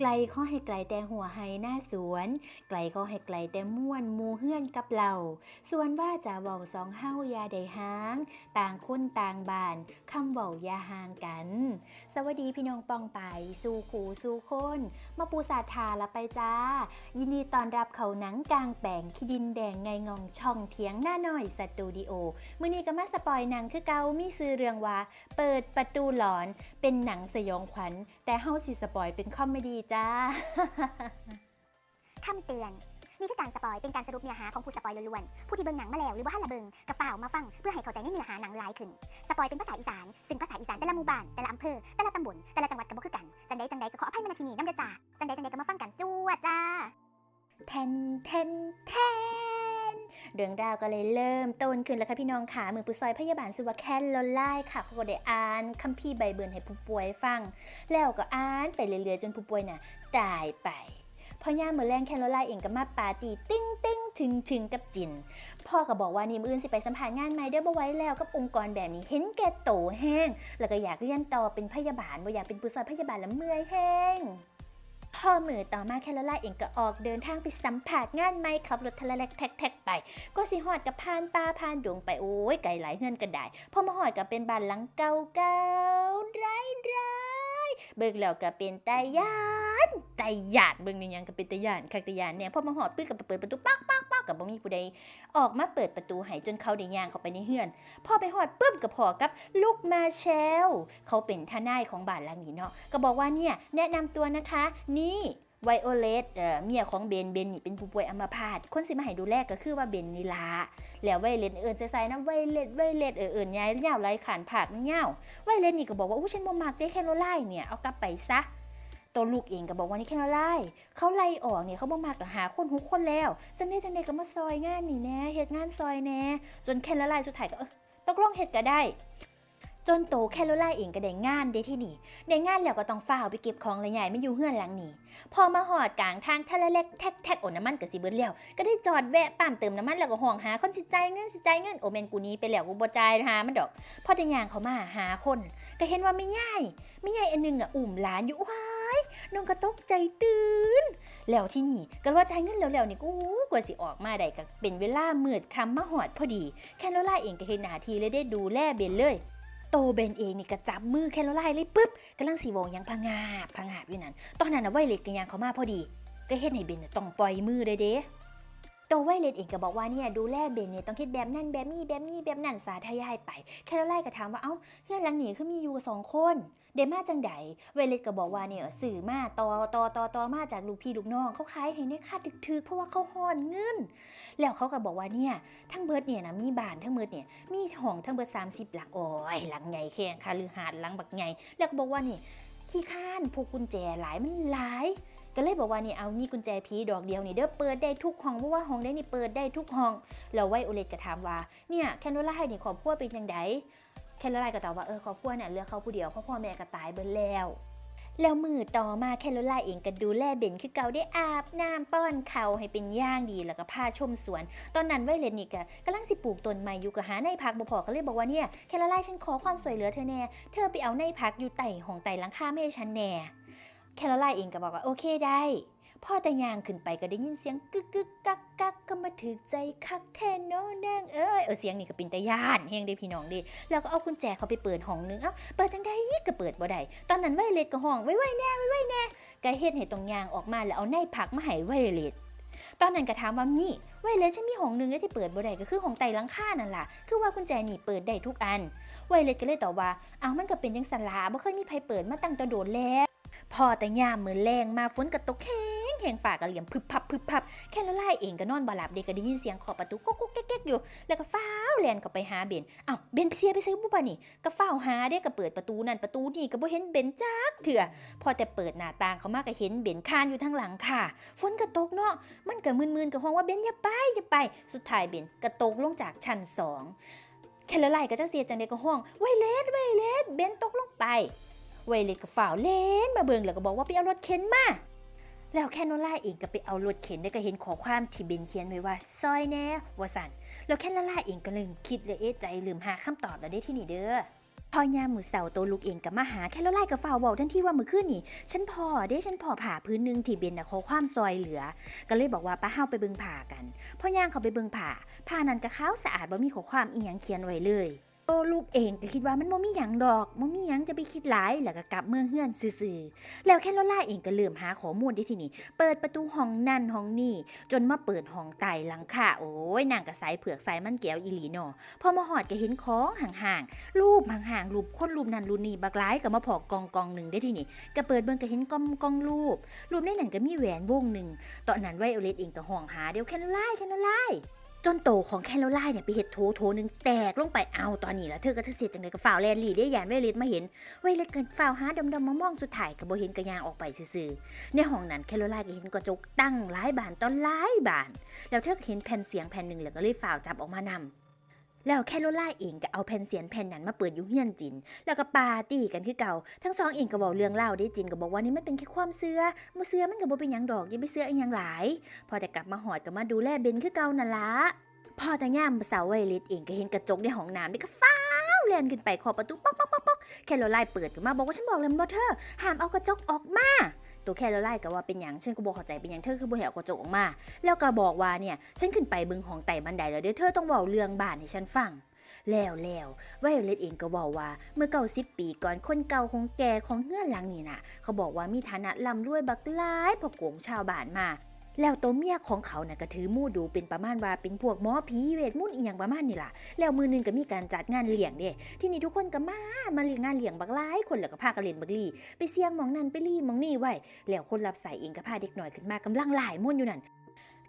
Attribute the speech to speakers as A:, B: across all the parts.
A: ไกลข้อให้ไกลแต่หัวไฮหน้าสวน ไกลข้อให้ไกลแต่ม่วนมูเฮือนกับเราส่วนว่าจะเว้าสองเฮายาใดหาง ต่างคนต่างบ้านคำเว้ายาห่างกัน สวัสดีพี่น้องปองไปสู่ขูสู่คนมาปูสาทาละไปจ้า ยินดีต้อนรับเขาหนังกลางแปลงขี้ดินแดงไงงองช่องเถียงหน้าหน่อยสตูดิโอมื่อนี้ก็มาสปอยหนังคือเกามีซื้อเรื่องว่า เปิดประตูหลอนเป็นหนังสยองขวัญ แต่เฮาสิสปอยเป็นคอมเมดี้จ้า
B: คำเตือน นี่คือการสปอยเป็นการสรุปเนื้อหาของผู้สปอยล้วนๆ ผู้ที่เบิ่งหนังมาแล้วหรือว่าหันละเบิ่งกระเป๋ามาฟัง เพื่อให้เข้าใจในเนื้อหาหนังหลายขึ้น สปอยเป็นภาษาอีสาน ซึ่งภาษาอีสานแต่ละหมู่บ้านแต่ละอำเภอแต่ละตำบลแต่ละจังหวัดก็บ่คือกัน จังใดจังใดก็ขออภัยมาณที่นี้น้ำเดือจ้าจังใดจังใดก็มาฟังกันจ้
A: เรื่องราวก็เลยเริ่มต้นขึ้นแล้วค่ะพี่น้องค่ะมือผู้ซอยพยาบาลชื่อว่าแคนโลไล่ค่ะเขาก็ได้อ่านคัมภีร์ใบเบิร์นให้ผู้ป่วยฟัง แล้วก็อ่านไปเรื่อยๆจนผู้ป่วยน่ะตายไปพอย่ามมือแรงแคนโลไลเองก็มาปาร์ตี้ติ้งติ้งถึงถึงกับจิน พ่อก็บอกว่านี่มืออื่นสิไปสัมภาษณ์งานไหมเด้อบ่ไว้แล้วกับองค์กรแบบนี้เห็นแก่โตแห้ง แล้วก็อยากเรียนต่อเป็นพยาบาลบ่อยากเป็นผู้ซอยพยาบาลแล้วเมื่อยแห้ง พ่อมือต่อมาแคลล่าเองก็ออกเดินทางไปสัมผัสงานไม่ขับรถทะเลแลกแท็กๆไป ก็สิหอดกับพานปลาพานดงไปโอ้ยไกลหลายเฮือนก็ได้พอมาหอดกับเป็นบ้านหลังเก่าเก่าๆร้ายร้เบิกแล้วก็เป็นตายานตายานเบิ่งนี่ยังก็เป็นตายานคักตายานเนี่ยพอมาหอดปื้อกับเปิดประตูปักปัก กับบ่มีผู้ใดออกมาเปิดประตูให้จนเขาได้ย่างเข้าไปในเฮือนพอไปหอดปึ๊บกับพอกับลูกมาเชลเขาเป็นทนายของบ้านหลังนี้เนาะก็บอกว่าเนี่ยแนะนำตัวนะคะ นี่ไวโอเลตเอ่อเมียของเบน เบนนี่เป็นผู้ป่วยอัมพาต คนสิมาให้ดูแลก็คือว่าเบนนี่ละแล้วไวเลตเอิญใส่ๆนะไวเลตไวเลตเออเอิญยายยาวไรขานผาดมันยาวไวเลตนี่ก็บอกว่าอู้ฉันบ่มักได้แค่โลไล่เนี่ย เอากลับไปซะ ตัวลูกเองก็บอกว่านี่แค่โลไล่เขาไล่ออกเนี่ยเขาบ่มักก็หาคนหุกคนแล้วจังได้จังได้ก็มาซอยงานนี่แน่เฮ็ดงานซอยแน่จนแค่โลไล่สุดท้ายก็เออตกลงเฮ็ดก็ได้จนโตแคโลไลเองก็ได้งานได้ที่นี่ได้งานแล้วก็ต้องฝ้าไปเก็บของและใหญ่ไม่อยู่เฮือนหลังนี้ พอมาหอดกลางทางทะเลเล็กแท็กแท็กโอนน้ำมันกับสิเบิร์ดแล้วก็ได้จอดแวะปั๊มเติมน้ำมันแล้วก็ห้องหาคนสิใจเงินสิใจเงินโอเมนกูนี้ไปแล้วกูบ่จ่าหามันดอกพอได้ยางเขามาหาคน ก็เห็นว่าไม่ง่ายไม่ง่ายอันนึงอะอุ่มหลานอยู่ว้า ยน้องก็ตกใจตื่น แล้วที่นี่ก็ว่าจ่ายเงินแล้วๆนี่กูกว่าสิออกมาได้ก็เป็นเวลามืดค่ำมาหอดพอดี แค่โลล่เองก็เห็นหนาทีเลยได้ดูแลเบนเลย โตเบนเองนี่ก็จับมือแค่โลไล่เลยปุ๊บกำลังสีวงยังพังงาบพังงาบอยู่นั่นตอนนั้นนะไวเลตกันยังเขามาพอดี ก็เฮ็ดให้เบนต้องปล่อยมือเลยเด้โตไวเลตเองก็บอกว่าเนี่ยดูแลเบนเนี่ยต้องคิดแบบนั่นแบบนี้แบบนี้แบบนั่นสาธยายไป แค่โลไล่ก็ถามว่าเอ้าเพื่อนหลังหนีคือมีอยู่สองคนเดมาจังใดไวเลตก็บอกว่าเนี่ยสื่อมาต่อต่อต่อต่อมาจากลูกพี่ลูกน้องเขาขายให้ในค่าถึกๆเพราะว่าเขาห่อนเงิน แล้วเขาก็บอกว่าเนี่ยทั้งเบิร์ดเนี่ยนะมีบ้านทั้งเบิร์ดเนี่ยมีห้องทั้งเบิด30หลังโอ้ยหลังใหญ่แค่คาลือหาดหลังบักใหญ่แล้วก็บอกว่านี่ขี้ข้านพวกกุญแจหลายมันหลายก็เลยบอกว่านี่เอานี่กุญแจผีดอกเดียวนี่เด้อเปิดได้ทุกห้องเพราะว่าห้องได้นี่เปิดได้ทุกห้องแล้วไวโอเลตก็ถามว่าเนี่ยแคนโดล่านี่ครอบครัวเป็นจังได แคนโดล่าก็ตอบว่าเออครอบครัวเนี่ยเลือกเขาผู้เดียวเพราะพ่อแม่ก็ตายเบิดแล้ว แล้วมือต่อมาแคโรไลน์เองก็ดูแลเบนคือเก่าได้อาบน้ำป้อนเขาให้เป็นย่างดีแล้วก็พาชมสวน ตอนนั้นไวเลนนี่ก็กำลังสิปลูกต้นไม้อยู่ก็หาในพักบ่พอก็เลยบอกว่าเนี่ยแคโรไลน์ฉันขอความสวยเหลือเธอแน่เธอไปเอาในพักอยู่ไต่หองไต่หลังคาไม่ให้ฉันแน่แคโรไลน์เองก็บอกว่าโอเคได้ พ่อแต่ยางขึ้นไปก็ได้ยินเสียงกึกกึกกักกักก็มาถึกใจคักแทนโน้นางเอ้ยเออเสียงนี่ก็เป็นตายานเฮงเด้พี่น้องด้แล้วก็เอากุญแจเขาไปเปิดห้องนึงเอ้าเปิดจังได้ก็เปิดบ่ได้ตอนนั้นไวเลตก็ห้องไว้ไว้แน่ไว้ไว้แน่ก็เฮ็ดให้ตรงยางออกมาแล้วเอาในพักมาให้ไวเลตตอนนั้นก็ถามว่านี่ไวเลตฉันมีห้องนึงแล้วที่เปิดบ่ได้ก็คือห้องไต่หลังคานั่นล่ะคือว่ากุญแจนี่เปิดได้ทุกอันไวเลตก็เลยตอบว่าอ้าวมันก็เป็นจังซั่นล่ะบ่เคยมีไผเปิดมาตั้งแต่โดนแล้ว พอแต่ยามมือแรงมาฝนกระตกแห้งแห้งปากกระเหลี่ยมพึบพับพึบพับแค่ละลายเองก็นอนบาหลับเด็กก็ได้ยินเสียงเคาะประตูก๊กก๊กแก๊กอยู่ แล้วก็ฟ้าวแลนก็ไปหาเบนอ้าเบนไปเสียไปซื้อบุปะนี่ก็ฟ้าหาเด็กก็เปิดประตูนั่นประตูนี่ก็บ่เห็นเบนจักเถื่อพอแต่เปิดหน้าต่างเขามาก็เห็นเบนคานอยู่ทางหลังค่ะฝนกระตกเนาะมันก็มึนๆก็ห้องว่าเบนอย่าไปอย่าไป สุดท้ายเบนกระตกลงจากชั้นสองแค่ละลายก็จะเสียจังเด็กก็ห้องไวเลสไวเลสเบนตกลงไป ไวเลสก็ฝ่าวเล่นมาเบิงแล้วก็บอกว่าไปเอารถเข็นมาแล้วแค่โนล่าเองก็ไปเอารถเข็นได้ก็เห็นขอความที่เบนเขียนไว้ว่าซอยแน่วสันแล้วแค่โนล่าเองก็ลืมคิดเลยเอ๊ะใจลืมหาคำตอบแล้วได้ที่นี่เด้อพอยามมือเสาโตลูกเองกับมาหาแคโรไลน์กับฝ่าวบอกทันทีว่ามือคืนนี่ ฉันพอเด้ฉันพอผ่าพื้นหนึงที่เบนนะขอความซอยเหลือ ก็เลยบอกว่าป้าเฮาไปเบิงผ่ากันพอย่างเขาไปเบิงผ่าผ่านั้นก็ขาวสะอาดบ่มีขอความอีหยังเขียนไว้เลย โตลูกเองก็คิดว่ามันบ่มีหยังดอกบ่มีหยังจะไปคิดหลายแล้วก็กลับเมื่อเฮือนซื่อๆแล้วแคโรไลน์เองก็เริ่มหาข้อมูลได้ที่นี่เปิดประตูห้องนั่นห้องนี่จนมาเปิดห้องใต้หลังคาโอ้ยนางก็สายเผือกสายมันแก้วอีหลีเนาะพอมาหอดก็เห็นของห่างๆรูปห่างๆรูปคนรูปนั้นรูปนี้บักหลายก็มาพอกองกองหนึ่งได้ที่นี่ก็เปิดเบิ่งก็เห็นกองกองรูปรูปในหนั้นก็มีแหวนวงหนึ่งตอนนั้นไวโอเลตเองก็ห่วงหาเดี๋ยวแคโรไลน์แคโรไลน์ จนโตของแคโรไลน์เนี่ยไปเห็ดโถโถหนึ่งแตกลงไปเอาตอนนี้แล้วเธอก็จะเสียจังเลยกับฝ่าวแลนลี่ได้ยานไวโอเลตมาเห็นไวโอเลตเกินฝ่าวหาดำๆมามองสุดท้ายกับ่เห็นกระยางออกไปซื่อๆในห้องนั้นแคโรไลน์ก็เห็นกระจกตั้งหลายบานตอนหลายบาน แล้วเธอก็เห็นแผ่นเสียงแผ่นหนึ่งแล้วก็เลยฝ่าวจับออกมานำ แล้วแคโรไลน์เองก็เอาแผ่นเสียงแผ่นนั้นมาเปิดอยุ่เฮียนจิน แล้วก็ปาร์ตี้กันคือเก่า ทั้งสองเองก็บอกเรื่องเล่าได้จินก็บอกว่านี่มันเป็นแค่ความเสือบ่เสือมันก็บ่เป็นหยังดอกอย่าไปเสืออีหยังหลาย พอแต่กลับมาหอดก็มาดูแลเบนคือเก่านั่นละพอแต่ย่ามสาวไวเลตเองก็เห็นกระจกในห้องน้ำนี่ก็ฟ้าวเลียนขึ้นไปเคอประตูป๊อกป๊อกป๊อกป๊อกแคโรไลน์เปิดขึ้นมาบอกว่าฉันบอกแล้วมันบ่เธอห้ามเอากระจกออกมา ตัวแคโรไลน์ก็ว่าเป็นอย่างฉันก็บอกเข้าใจเป็นอย่างเธอคือบ่ให้เอากระจกออกมา แล้วก็บอกว่าเนี่ยฉันขึ้นไปบึงหองไต่บันไดแล้วเดี๋ยวเธอต้องบอกเรื่องบ้านให้ฉันฟังแล้วแล้วไวโอเลตเองก็บอกว่าเมื่อเก่าสิบปีก่อนคนเก่าของแกของเงื่อนหลังนี่นะเขาบอกว่ามีฐานะล่ำรวยบักหลายพอโกงชาวบ้านมา แล้วตัวเมียของเขาน่ะก็ถือมู่ดูเป็นประมาณว่าเป็นพวกหมอผีเวทมนต์อีหยังประมาณนี่ล่ะ แล้วมือหนึงก็มีการจัดงานเลี้ยงเด้ที่นี่ทุกคนก็มามาเลี้ยงงานเลี้ยงบักหลายคนแล้วก็พากันเล่นบักลี่ไปเสียงมองนั่นไปลี่มองนี่ไว้แล้วคนรับสายเองก็พาเด็กหน่อยขึ้นมากำลังหลายม่วนอยู่นั่น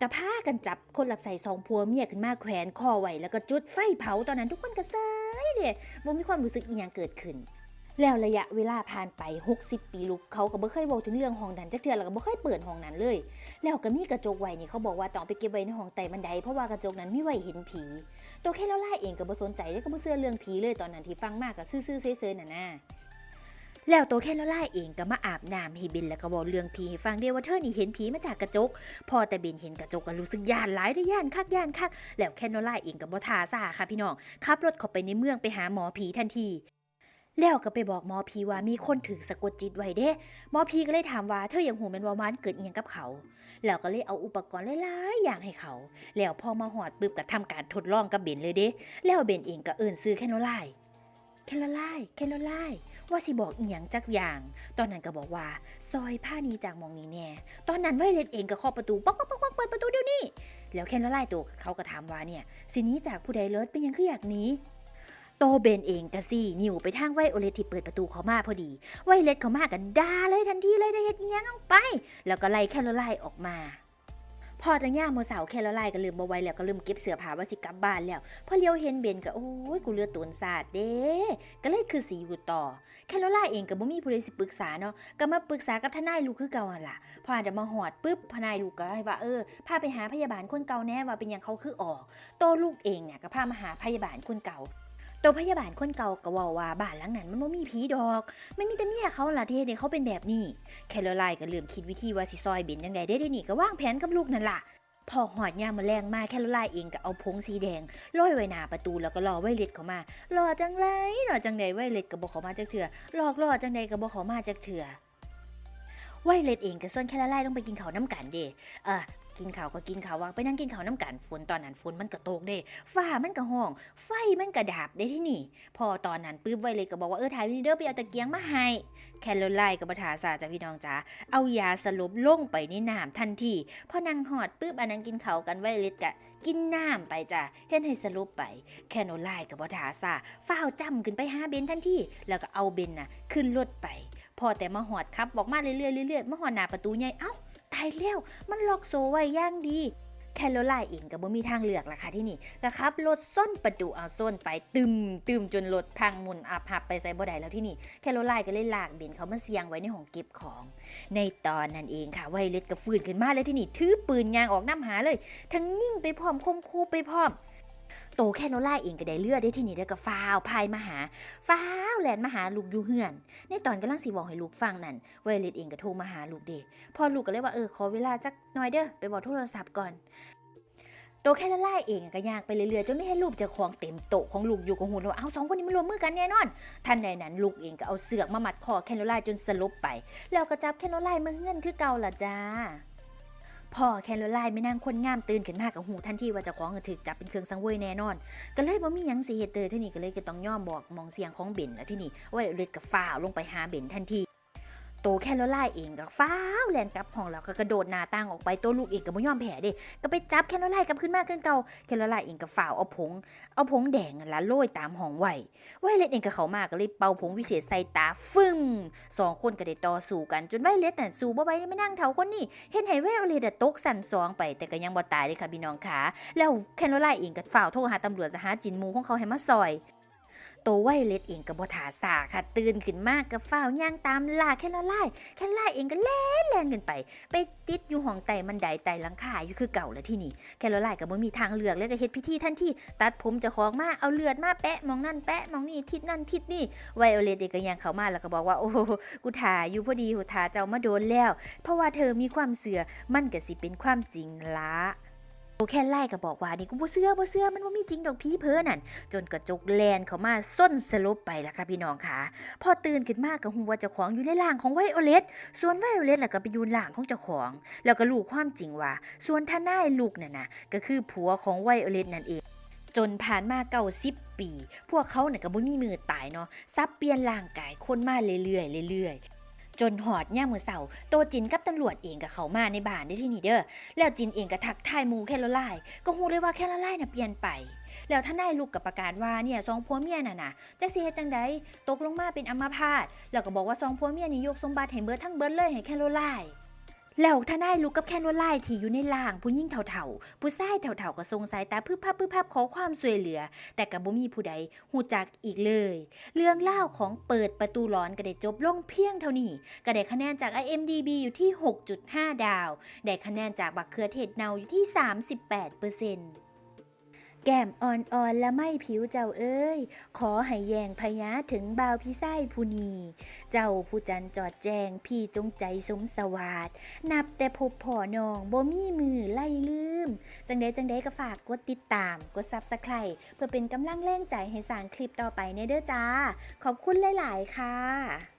A: กระพากันจับคนรับใส่ซองพัวเมียขึ้นมาแขวนคอไว้แล้วก็จุดไฟเผาตอนนั้นทุกคนก็เซยเด้บ่มีความรู้สึกอีหยังเกิดขึ้น แล้วระยะเวลาผ่านไป 60 ปีลูกเขาก็บ่เคยบอกถึงเรื่องห้องนั้นจักเทื่อแล้วก็บ่เคยเปิดห้องนั้นเลย แล้วก็มีกระจกไว้นี่เขาบอกว่าต้องไปเก็บไว้ในห้องใต้บันไดเพราะว่ากระจกนั้นมีไว้เห็นผี ตัวแค่เราล่าเองก็บ่สนใจแล้วก็บ่เชื่อเรื่องผีเลยตอนนั้นที่ฟังมากก็ซื่อๆเซ่ๆน่ะนะแล้วตัวแค่ละล่าเองก็มาอาบน้ำให้เบนแล้วก็บอกเรื่องผีให้ฟังเดียวว่าเธอนี่เห็นผีมาจากกระจก พอแต่เบนเห็นกระจกก็รู้สึกย่านหลายได้ย่านคักย่านคักแล้วแค่นอล่าเองก็บ่ทาซาค่ะพี่น้องขับรถเข้าไปในเมืองไปหาหมอผีทันที แล้วก็ไปบอกหมอผีว่ามีคนถึกสะกดจิตไว้เด้หมอผีก็เลยถามว่าเธอยังหูเป็นวามันเกิดอีหยังกับเขา แล้วก็เลยเอาอุปกรณ์หลายๆอย่างให้เขา แล้วพอมาหอดปึ๊บก็ทำการทดลองกับเบนเลยเด้ แล้วเบนเองก็เอิ้นซื้อแค่นอล่แค่นอล่แค่นอล่ว่าสิบอกอีหยังจักอย่าง ตอนนั้นก็บอกว่า ซอยผ้านี้จากมองนี้แน่ ตอนนั้นไวเลตเองก็เคาะประตูป๊อกป๊อกป๊อกป๊อกเปิดประตูเดี๋ยวนี้ แล้วแค่ละลตัวเขาก็ถามว่าเนี่ยสินี้จากผู้ใดเลิศเป็นยังคืออยากหนี้ โตเบนเองก็สินิวไปทางไวโอเลตที่เปิดประตูเขามาพอดี ไวเลตเขามากันด่าเลยทันทีเลยได้เฮ็ดอียงออกไป แล้วก็ไล่แค่ละลายออกมาพอจังย่าโมเสาแค่ละลายก็ลืมบ่ไว้แล้วก็ลืมเก็บเสื้อผ้าว่าสิกลับบ้านแล้วพอเลี้ยวเห็นเบนก็โอ้ยกูเลือดตูนสาดเด้ก็เลยคือสีอยู่ต่อแคโรไลน์เองก็บ่มีผู้ใดสิปรึกษาเนาะก็มาปรึกษากับทนายลูกคือเก่าหั่นล่ะพออาจจะมาหอดปุ๊บทนายลูกก็ให้ว่าเออพาไปหาพยาบาลคนเก่าแน่ว่าเป็นหยังเขาคือออกโตลูกเองเนี่ยก็พามาหาพยาบาลคนเก่า ตัวพยาบาลคนเก่าก็ว่าว่าบ้านหลังนั้นมันบ่มีผีดอกไม่มีแต่เมียเขาล่ะที่เฮ็ดให้เขาเป็นแบบนี้ แคโรไลน์ก็เริ่มคิดวิธีว่าสิซอยเบนจังไดได้ได้นี่ก็วางแผนกับลูกนั่นล่ะพอหอดยามมาแรงมาแคโรไลน์เองก็เอาผงสีแดงโรยไว้หน้าประตูแล้วก็รอไวเลตเข้ามารอจังไรรอจังใดไวเลตก็บ่เขามาจักเถื่อหลอกรอจังใดก็บ่เขามาจักเถื่อไวเลตเองก็ส่วนแคโรไลน์ต้องไปกินข้าวน้ำกันเดเออ กินข้าวก็กินข้าววางไปนั่งกินข้าวน้ำกันฝนตอนนั้นฝนมันก็ตกเด้ฟ้ามันก็ห้อง ไฟมันก็ดับได้ที่นี่ พอตอนนั้นปื้บไวเลตก็บอกว่าเออถ่ายวิดีโอไปเอาตะเกียงมาให้แคโรไลน์ก็บ่ทาซาจ้ะพี่น้องจ๋าเอายาสลบลงไปในน้ำทันทีพอนางหอดปื้บอันนั้นกินข้าวกันไวเลตก็กินน้ำไปจ้ะเฮ็ดให้สลบไปแคโนไลน์กับบ่ทาซาฟ้าวจ้ำขึ้นไปหาเบนทันทีแล้วก็เอาเบนน่ะขึ้นรถไป พอแต่มาหอดครับบอกมาเรื่อยๆเรื่อยๆมาหอดหน้าประตูใหญ่เอ้า ตายแล้ว มันล็อกโซไว้ย่างดี แคโรไลน์เองก็บ่มีทางเลือกล่ะค่ะที่นี่ก็ขับรถส้นประตูเอาส้นไปตึมตึมจนรถพังหมุนอับหับไปใส่บ่ได้แล้วที่นี่ แคโรไลน์ก็เลยลากเบนเขามาเสียงไว้ในห้องเก็บของ ในตอนนั้นเองค่ะไวเลตก็ฟื้นขึ้นมาเลยที่นี่ถือปืนยางออกน้ำหาเลย ทั้งยิ่งไปพร้อมคมคู่ไปพร้อม โตแค่โนล่าเองก็ได้เลือดได้ที่นี่แล้วก็ฟ้าวพายมาหาฟ้าวแลนมาหาลูกอยู่เฮือน ในตอนกำลังสิบอกให้ลูกฟังนั่นไวเลตเองก็โทรมาหาลูกเดพอลูกก็เลยว่าเออขอเวลาจักหน่อยเด้อไปบอกโทรศัพท์ก่อนไปตัวแค่ละลายเองก็ยากไปเรื่อยๆจนไม่ให้ลูกจะของเต็มโต๊ะของลูกอยู่กับหูแล้วาเอาสองคนนี้มารวมมือกันแน่นอนทันใดนั้นลูกเองก็เอาเสือกมามัดคอแคโรไลน์จนสลบไป แล้วก็จับแคโรไลน์มาเงื่อนคือเก่าล่ะจ้า พ่อแคโรไลน์ไม่นั่งคนงามตื่นขึ้นมากกับหูทันทีว่าจะของถูกจับเป็นเครื่องสังเวยแน่นอน ก็เลยบ่มีหยังสีเหตุเตอร์ที่นี่ก็เลยก็ต้องย่อมบอกมองเสียงของเบนแล้วที่นี่ว่าเลือดกับฟ้าวลงไปหาเบนทันที โตแคโรไลน์เองก็ฟ้าวแลนกลับห้องแล้วก็กระโดดหน้าต่างออกไปตัวลูกเองก็บ่ยอมแพ้เด้ก็ไปจับแคโรไลน์กลับขึ้นมาคือเก่าแคโรไลน์เองก็ฝ่าวเอาผง เอาผงแดงละโรยตามห้องไว้ไวเลตเองก็เข้ามาก็เลยเป่าผงวิเศษใส่ตาฟึ่มสองคนก็ได้ต่อสู้กันจนไวเลตน่สู้บ่ไหวไม่นั่งเท่าคนนี้เห็นให้ไวโอเลตอะตกสั่นสองไปแต่ก็ยังบ่ตายเด้ค่ะพี่น้องขาแล้วแคโรไลน์เองก็ฝ่าวโทรหาตำรวจหาจินมูของเขาให้มาซอย โตวไวเลตเองก็บ่ถาสาค่ะ ตื่นขึ้นมากกับฝ้าวย่างตามล่าแคโรไลน์แคโรไลน์เองก็แล่นแล่นกันไป ไปติดอยู่ห้องไตมันไดไตหลังคาอยู่คือเก่าแล้วที่นี่แคโรไลน์ก็บ่มีทางเลือกเลยก็เฮ็ดพิธีทันทีตัดผมจะของมาเอาเลือดมาแปะมองนั่นแปะมองนี่ทิศนั่นทิศนี่ไวโอเลตเองก็ยังเข้ามาแล้วก็บอกว่าโอ้กูถ่าอยู่พอดีกูถ่าเจ้ามาโดนแล้ว เพราะว่าเธอมีความเสือมันก็สิเป็นความจริงละ โอแค่ไล่ก็บอกว่านี่กูบ่เสือบ่เสือมันบ่มีจริงดอกพี่เพ้อนั่นจนกระจกแลนเขามาส้นสลบไปละค่ะพี่น้องค่ะพอตื่นขึ้นมาก,ก็ฮู้ว่าเจ้าของอยู่ในร่างของไวโอเลตส่วนไวโอเลตล่ะก็ไปอยู่ร่างของเจ้าของ แล้วก็รู้ความจริงว่า ส่วนทนายลูกน่ะนะก็คือผัวของไวโอเลตนั่นเองจนผ่านมาเก้าสิบปี พวกเขาเนี่ยก็บ่มีมือตายเนาะซับเปลี่ยนร่างกายคนมาเรื่อยๆเรื่อยๆ จนหอดย่ามมือเสาโตจินกับตำรวจเองกับเขามาในบ้านได้ที่นี่เด้อแล้วจินเองก็ทักทายมูแคโรไลน์ก็ฮู้เลยว่าแคโรไลน์น่ะเปลี่ยนไป แล้วท่านายลูกกับประกาศว่าเนี่ยสองผัวเมียน่ะนะจะเสียจังใดตกลงมาเป็นอัมพาตแล้วก็บอกว่าสองผัวเมียนี่ยกสมบัติให้เบิดทั้งเบิดเลยให้แคโรไลน์ แล้วท่านายลูกกับแคโรไลที่อยู่ในล่าง ผู้หญิงเถ่าๆ ผู้ชายเถ่าๆก็ทรงสายตาพึบพับพึบพับขอความช่วยเหลือ แต่กับ่มีผู้ใดหูจักอีกเลย เรื่องเล่าของเปิดประตูร้อนก็ได้จบลงเพียงเท่านี้ ก็ได้คะแนนจาก IMDB อยู่ที่ 6.5 ดาว ได้คะแนนจากบักเขือเทศเนาอยู่ที่ 38% แก้มอ่อนๆและไม่ผิวเจ้าเอ้ย ขอให้แยงพยาถึงบ่าวพี่ไส้ผู้นีเจ้าผู้จันจอดแจงพี่จงใจสมสวาดนับแต่พบพ่อนองบ่มีมือไล่ลืม จังใดจังใดก็ฝากกดติดตาม กดซับสไคร b เพื่อเป็นกำลังแรงใจให้สร้างคลิปต่อไปในเด้อจ้า ขอบคุณหลาย ๆ ค่ะ